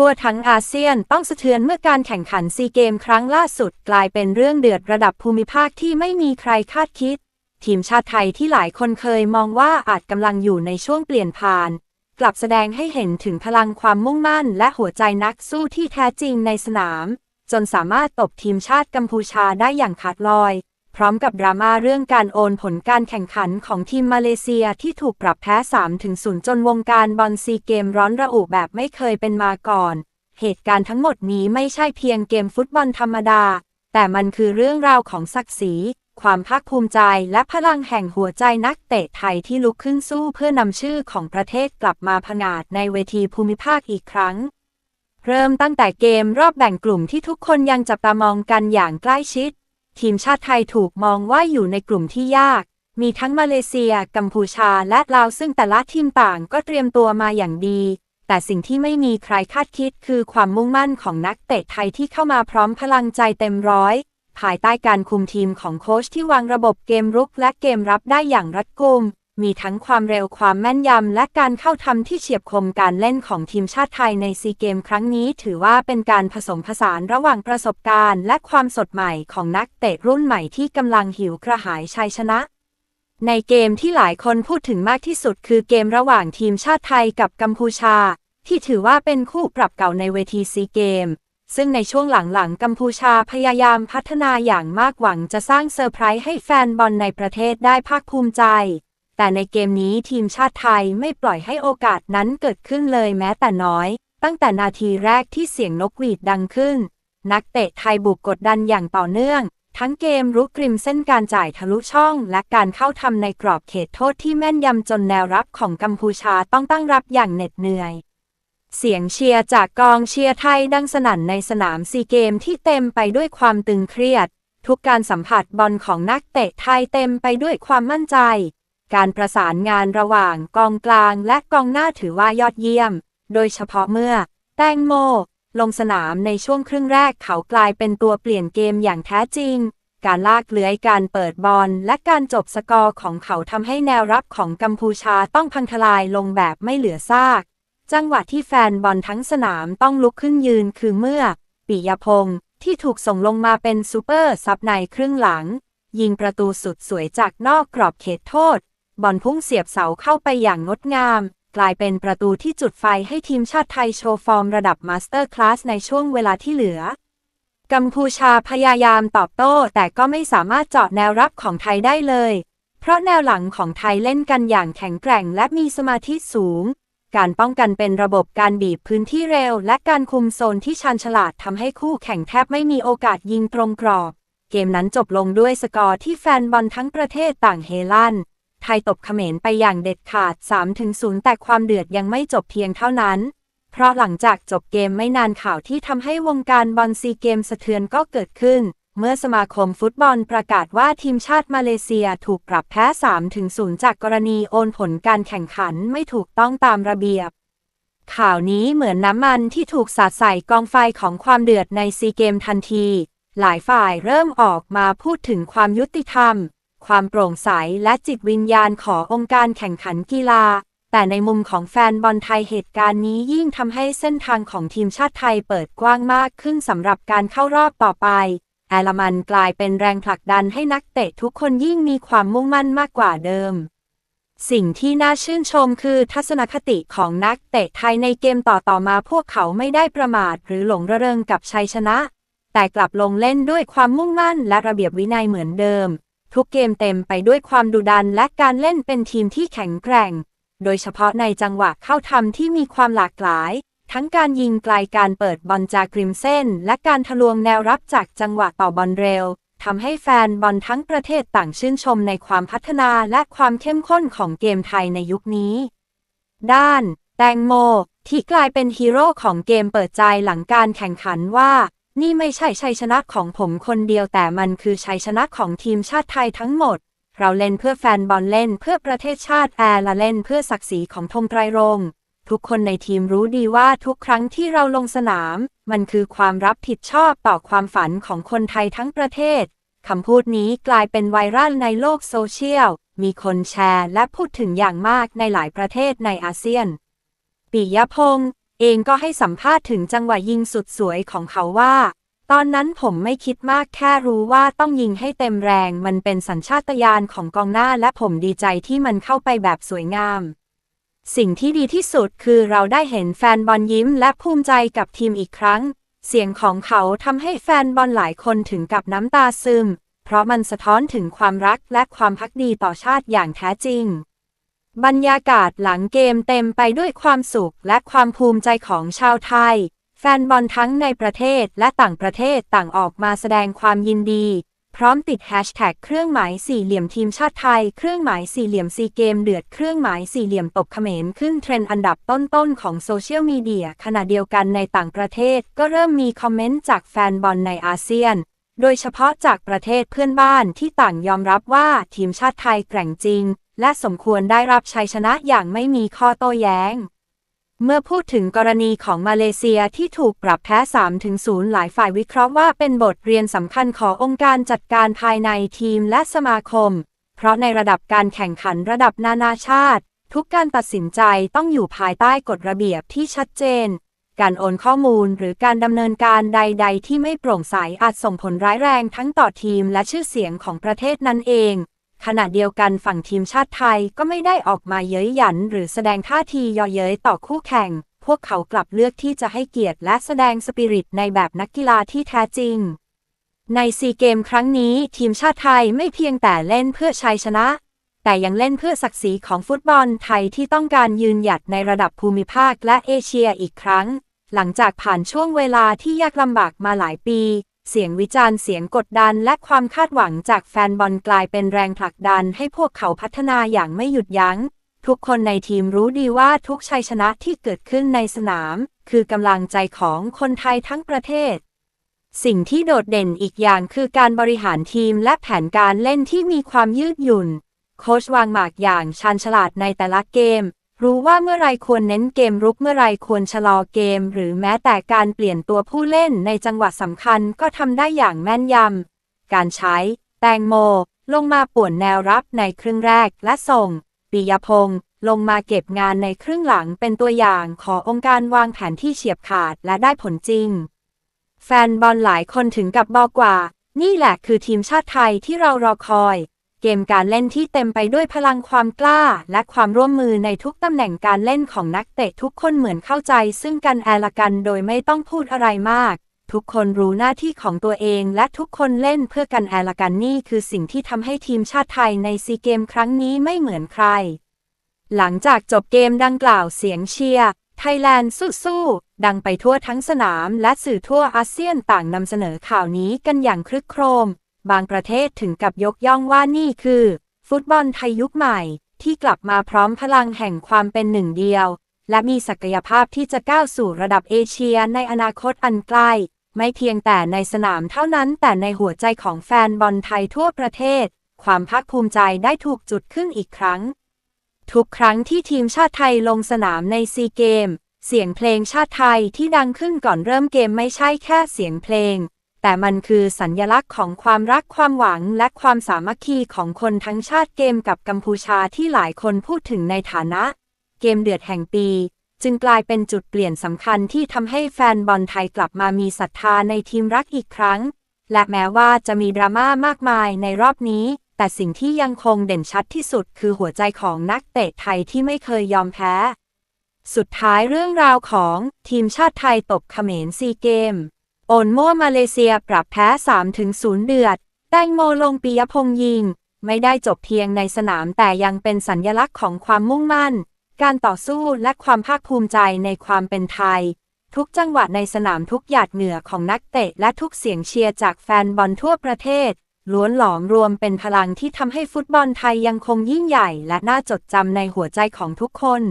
ทั่วทั้งอาเซียนต้องสะเทือนเมื่อการแข่งขันซีเกมครั้งล่าสุดกลายเป็นเรื่องเดือดระดับภูมิภาคที่ไม่มีใครคาดคิด ทีมชาติไทยที่หลายคนเคยมองว่าอาจกำลังอยู่ในช่วงเปลี่ยนผ่าน กลับแสดงให้เห็นถึงพลังความมุ่งมั่นและหัวใจนักสู้ที่แท้จริงในสนาม จนสามารถตบทีมชาติกัมพูชาได้อย่างขาดลอย พร้อมกับดราม่าเรื่องการโอนผลการแข่งขันของทีมมาเลเซียที่ถูกปรับแพ้3ถึง0จนวงการบอลซีเกมร้อนระอุแบบไม่เคยเป็นมาก่อน เหตุการณ์ทั้งหมดนี้ไม่ใช่เพียงเกมฟุตบอลธรรมดา แต่มันคือเรื่องราวของศักดิ์ศรี ความภาคภูมิใจและพลังแห่งหัวใจนักเตะไทยที่ลุกขึ้นสู้เพื่อนำชื่อของประเทศกลับมาผงาดในเวทีภูมิภาคอีกครั้งเริ่มตั้งแต่เกมรอบแบ่งกลุ่มที่ทุกคนยังจับตามองกันอย่างใกล้ชิด ทีมชาติไทยถูกมองว่าอยู่ในกลุ่มที่ยาก มีทั้งมาเลเซีย กัมพูชาและลาวซึ่งแต่ละทีมต่างก็เตรียมตัวมาอย่างดี แต่สิ่งที่ไม่มีใครคาดคิดคือความมุ่งมั่นของนักเตะไทยที่เข้ามาพร้อมพลังใจเต็มร้อย ภายใต้การคุมทีมของโค้ชที่วางระบบเกมรุกและเกมรับได้อย่างรัดกุม มีทั้งความเร็วความแม่นยำ และการเข้าทำที่เฉียบคมการเล่นของทีมชาติไทยในซีเกมครั้งนี้ ถือว่าเป็นการผสมผสานระหว่างประสบการณ์ และความสดใหม่ของนักเตะรุ่นใหม่ที่กำลังหิวกระหายชัยชนะ ในเกมที่หลายคนพูดถึงมากที่สุด คือเกมระหว่างทีมชาติไทยกับกัมพูชา ที่ถือว่าเป็นคู่ปรับเก่าในเวทีซีเกมซึ่งในช่วงหลังๆ กัมพูชาพยายามพัฒนาอย่างมากหวังจะสร้างเซอร์ไพรส์ให้แฟนบอลในประเทศได้ภาคภูมิใจ แต่ในเกมนี้ทีมชาติไทยไม่ปล่อยให้โอกาสนั้นเกิดขึ้นเลยแม้แต่น้อย ตั้งแต่นาทีแรกที่เสียงนกหวีดดังขึ้น นักเตะไทยบุกกดดันอย่างต่อเนื่อง ทั้งเกมรุกริมเส้นการจ่ายทะลุช่อง และการเข้าทำในกรอบเขตโทษที่แม่นยำจนแนวรับของกัมพูชาต้องตั้งรับอย่างเหน็ดเหนื่อยเสียงเชียร์จากกองเชียร์ไทยดังสนั่นในสนามซีเกมที่เต็มไปด้วยความตึงเครียด ทุกการสัมผัสบอลของนักเตะไทยเต็มไปด้วยความมั่นใจ การประสานงานระหว่างกองกลางและกองหน้าถือว่ายอดเยี่ยม โดยเฉพาะเมื่อ แตงโม ลงสนามในช่วงครึ่งแรกเขากลายเป็นตัวเปลี่ยนเกมอย่างแท้จริง การลากเลื้อยการเปิดบอลและการจบสกอร์ของเขาทำให้แนวรับของกัมพูชาต้องพังทลายลงแบบไม่เหลือซาก จังหวะที่แฟนบอลทั้งสนามต้องลุกขึ้นยืนคือเมื่อ ปิยพงศ์ที่ถูกส่งลงมาเป็นซูเปอร์ซับในครึ่งหลัง ยิงประตูสุดสวยจากนอกกรอบเขตโทษ บอลพุ่งเสียบเสาเข้าไปอย่างงดงาม กลายเป็นประตูที่จุดไฟให้ทีมชาติไทยโชว์ฟอร์มระดับมาสเตอร์คลาสในช่วงเวลาที่เหลือ กัมพูชาพยายามตอบโต้ แต่ก็ไม่สามารถเจาะแนวรับของไทยได้เลย เพราะแนวหลังของไทยเล่นกันอย่างแข็งแกร่งและมีสมาธิสูง การป้องกันเป็นระบบการบีบพื้นที่เร็ว และการคุมโซนที่ชันฉลาดทำให้คู่แข่งแทบไม่มีโอกาสยิงตรงกรอบ เกมนั้นจบลงด้วยสกอร์ที่แฟนบอลทั้งประเทศต่างเฮลั่น ไทยตบเขมรไปอย่างเด็ดขาด 3-0 แต่ความเดือดยังไม่จบเพียงเท่านั้น เพราะหลังจากจบเกมไม่นานข่าวที่ทำให้วงการบอลซีเกมสะเทือนก็เกิดขึ้น เมื่อสมาคมฟุตบอลประกาศว่าทีมชาติมาเลเซียถูกปรับแพ้ 3-0 จากกรณีโอนผลการแข่งขันไม่ถูกต้องตามระเบียบข่าวนี้เหมือนน้ำมันที่ถูกสาดใส่กองไฟของความเดือดในซีเกมทันที หลายฝ่ายเริ่มออกมาพูดถึงความยุติธรรม ความโปร่งใสและจิตวิญญาณขององค์การแข่งขันกีฬา แต่ในมุมของแฟนบอลไทยเหตุการณ์นี้ยิ่งทำให้เส้นทางของทีมชาติไทยเปิดกว้างมากขึ้นสำหรับการเข้ารอบต่อไป แอลมันกลายเป็นแรงผลักดันให้นักเตะทุกคนยิ่งมีความมุ่งมั่นมากกว่าเดิมสิ่งที่น่าชื่นชมคือทัศนคติของนักเตะไทยในเกมต่อต่อมาพวกเขาไม่ได้ประมาทหรือหลงระเริงกับชัยชนะ แต่กลับลงเล่นด้วยความมุ่งมั่นและระเบียบวินัยเหมือนเดิม ทุกเกมเต็มไปด้วยความดุดันและการเล่นเป็นทีมที่แข็งแกร่ง โดยเฉพาะในจังหวะเข้าทำที่มีความหลากหลาย ทั้งการยิงไกลการเปิดบอลจากริมเส้น และการทะลวงแนวรับจากจังหวะต่อบอลเร็วทำให้แฟนบอลทั้งประเทศต่างชื่นชมในความพัฒนาและความเข้มข้นของเกมไทยในยุคนี้ ด้าน แตงโม ที่กลายเป็นฮีโร่ของเกมเปิดใจหลังการแข่งขันว่า นี่ไม่ใช่ชัยชนะของผมคนเดียวแต่มันคือชัยชนะของทีมชาติไทยทั้งหมด เราเล่นเพื่อแฟนบอลเล่นเพื่อประเทศชาติแอร์ละเล่นเพื่อศักดิ์ศรีของธงไตรรงค์ทุกคนในทีมรู้ดีว่าทุกครั้งที่เราลงสนาม มันคือความรับผิดชอบต่อความฝันของคนไทยทั้งประเทศคำพูดนี้กลายเป็นไวรัลในโลกโซเชียล มีคนแชร์และพูดถึงอย่างมากในหลายประเทศในอาเซียน ปิยพงศ์ เองก็ให้สัมภาษณ์ถึงจังหวะยิงสุดสวยของเขาว่า ตอนนั้นผมไม่คิดมากแค่รู้ว่าต้องยิงให้เต็มแรง มันเป็นสัญชาตญาณของกองหน้าและผมดีใจที่มันเข้าไปแบบสวยงาม สิ่งที่ดีที่สุดคือเราได้เห็นแฟนบอลยิ้มและภูมิใจกับทีมอีกครั้ง เสียงของเขาทำให้แฟนบอลหลายคนถึงกับน้ำตาซึม เพราะมันสะท้อนถึงความรักและความพักดีต่อชาติอย่างแท้จริง บรรยากาศหลังเกมเต็มไปด้วยความสุขและความภูมิใจของชาวไทย แฟนบอลทั้งในประเทศและต่างประเทศต่างออกมาแสดงความยินดี พร้อมติดแฮชแท็กเครื่องหมายสี่เหลี่ยมทีมชาติไทย เครื่องหมายสี่เหลี่ยมซีเกมเดือดเครื่องหมายสี่เหลี่ยมตบเขมรขึ้นเทรนด์อันดับต้นๆของโซเชียลมีเดียขณะเดียวกันในต่างประเทศก็เริ่มมีคอมเมนต์จากแฟนบอลในอาเซียน โดยเฉพาะจากประเทศเพื่อนบ้านที่ต่างยอมรับว่าทีมชาติไทยแกร่งจริง และสมควรได้รับชัยชนะอย่างไม่มีข้อโต้แย้ง เมื่อพูดถึงกรณีของมาเลเซียที่ถูกปรับแพ้ 3-0 หลายฝ่ายวิเคราะห์ว่าเป็นบทเรียนสำคัญขององค์การจัดการภายในทีมและสมาคม เพราะในระดับการแข่งขันระดับนานาชาติ ทุกการตัดสินใจต้องอยู่ภายใต้กฎระเบียบที่ชัดเจนการโอนข้อมูลหรือการดำเนินการใด ๆ ที่ไม่โปร่งใสอาจส่งผลร้ายแรงทั้งต่อทีมและชื่อเสียงของประเทศนั้นเอง ขณะเดียวกันฝั่งทีมชาติไทยก็ไม่ได้ออกมาเย้ยหยัน หรือแสดงท่าทียาะเย้ยต่อคู่แข่ง พวกเขากลับเลือกที่จะให้เกียรติและแสดงสปิริตในแบบนักกีฬาที่แท้จริง ในซีเกมครั้งนี้ทีมชาติไทยไม่เพียงแต่เล่นเพื่อชัยชนะ แต่ยังเล่นเพื่อศักดิ์ศรีของฟุตบอลไทยที่ต้องการยืนหยัดในระดับภูมิภาคและเอเชียอีกครั้ง หลังจากผ่านช่วงเวลาที่ยากลำบากมาหลายปี เสียงวิจารณ์เสียงกดดันและความคาดหวังจากแฟนบอลกลายเป็นแรงผลักดันให้พวกเขาพัฒนาอย่างไม่หยุดยัง้ง ทุกคนในทีมรู้ดีว่าทุกชัยชนะที่เกิดขึ้นในสนาม คือกำลังใจของคนไทยทั้งประเทศ สิ่งที่โดดเด่นอีกอย่างคือการบริหารทีมและแผนการเล่นที่มีความยืดหยุ่น โค้ชวางหมากอย่างชาญฉลาดในแต่ละเกม รู้ว่าเมื่อไรควรเน้นเกมรุกเมื่อไรควรชะลอเกม หรือแม้แต่การเปลี่ยนตัวผู้เล่นในจังหวะสำคัญก็ทำได้อย่างแม่นยำ การใช้ แตงโม ลงมาป่วนแนวรับในครึ่งแรกและส่ง ปิยพงศ์ลงมาเก็บงานในครึ่งหลังเป็นตัวอย่างขอองค์การวางแผนที่เฉียบขาดและได้ผลจริง แฟนบอลหลายคนถึงกับบอกว่า นี่แหละคือทีมชาติไทยที่เรารอคอย เกมการเล่นที่เต็มไปด้วยพลังความกล้า และความร่วมมือในทุกตำแหน่งการเล่นของนักเตะทุกคนเหมือนเข้าใจ ซึ่งกันแอละกันโดยไม่ต้องพูดอะไรมาก ทุกคนรู้หน้าที่ของตัวเอง และทุกคนเล่นเพื่อกันแอละกันนี่คือสิ่งที่ทำให้ทีมชาติไทยในซีเกมครั้งนี้ไม่เหมือนใคร หลังจากจบเกมดังกล่าวเสียงเชียร์ไทยแลนด์สู้ๆดังไปทั่วทั้งสนาม และสื่อทั่วอาเซียนต่างนำเสนอข่าวนี้กันอย่างคลึกโครม บางประเทศถึงกับยกย่องว่านี่คือ ฟุตบอลไทยยุคใหม่ ที่กลับมาพร้อมพลังแห่งความเป็นหนึ่งเดียว และมีศักยภาพที่จะก้าวสู่ระดับเอเชียในอนาคตอันใกล้ ไม่เพียงแต่ในสนามเท่านั้นแต่ในหัวใจของแฟนบอลไทยทั่วประเทศ ความภาคภูมิใจได้ถูกจุดขึ้นอีกครั้ง ทุกครั้งที่ทีมชาติไทยลงสนามในซีเกม เสียงเพลงชาติไทยที่ดังขึ้นก่อนเริ่มเกมไม่ใช่แค่เสียงเพลง แต่มันคือสัญญลักษณ์ของความรักความหวังและความสามัคคีของคนทั้งชาติเกมกับกัมพูชาที่หลายคนพูดถึงในฐานะ เกมเดือดแห่งปี จึงกลายเป็นจุดเปลี่ยนสำคัญที่ทำให้แฟนบอลไทยกลับมามีศรัทธาในทีมรักอีกครั้ง และแม้ว่าจะมีดราม่ามากมายในรอบนี้ แต่สิ่งที่ยังคงเด่นชัดที่สุดคือหัวใจของนักเตะไทยที่ไม่เคยยอมแพ้ สุดท้ายเรื่องราวของทีมชาติไทยตบเขมรซีเกม โอนมั่วมาเลเซียปรับแพ้ 3-0 เดือด แตงโมลงปียพงยิง ไม่ได้จบเพียงในสนามแต่ยังเป็นสัญญลักษณ์ของความมุ่งมั่น การต่อสู้และความภาคภูมิใจในความเป็นไทย ทุกจังหวะในสนามทุกหยาดเหงื่อของนักเตะและทุกเสียงเชียร์จากแฟนบอลทั่วประเทศ ล้วนหลอมรวมเป็นพลังที่ทำให้ฟุตบอลไทยยังคงยิ่งใหญ่ และน่าจดจำในหัวใจของทุกคน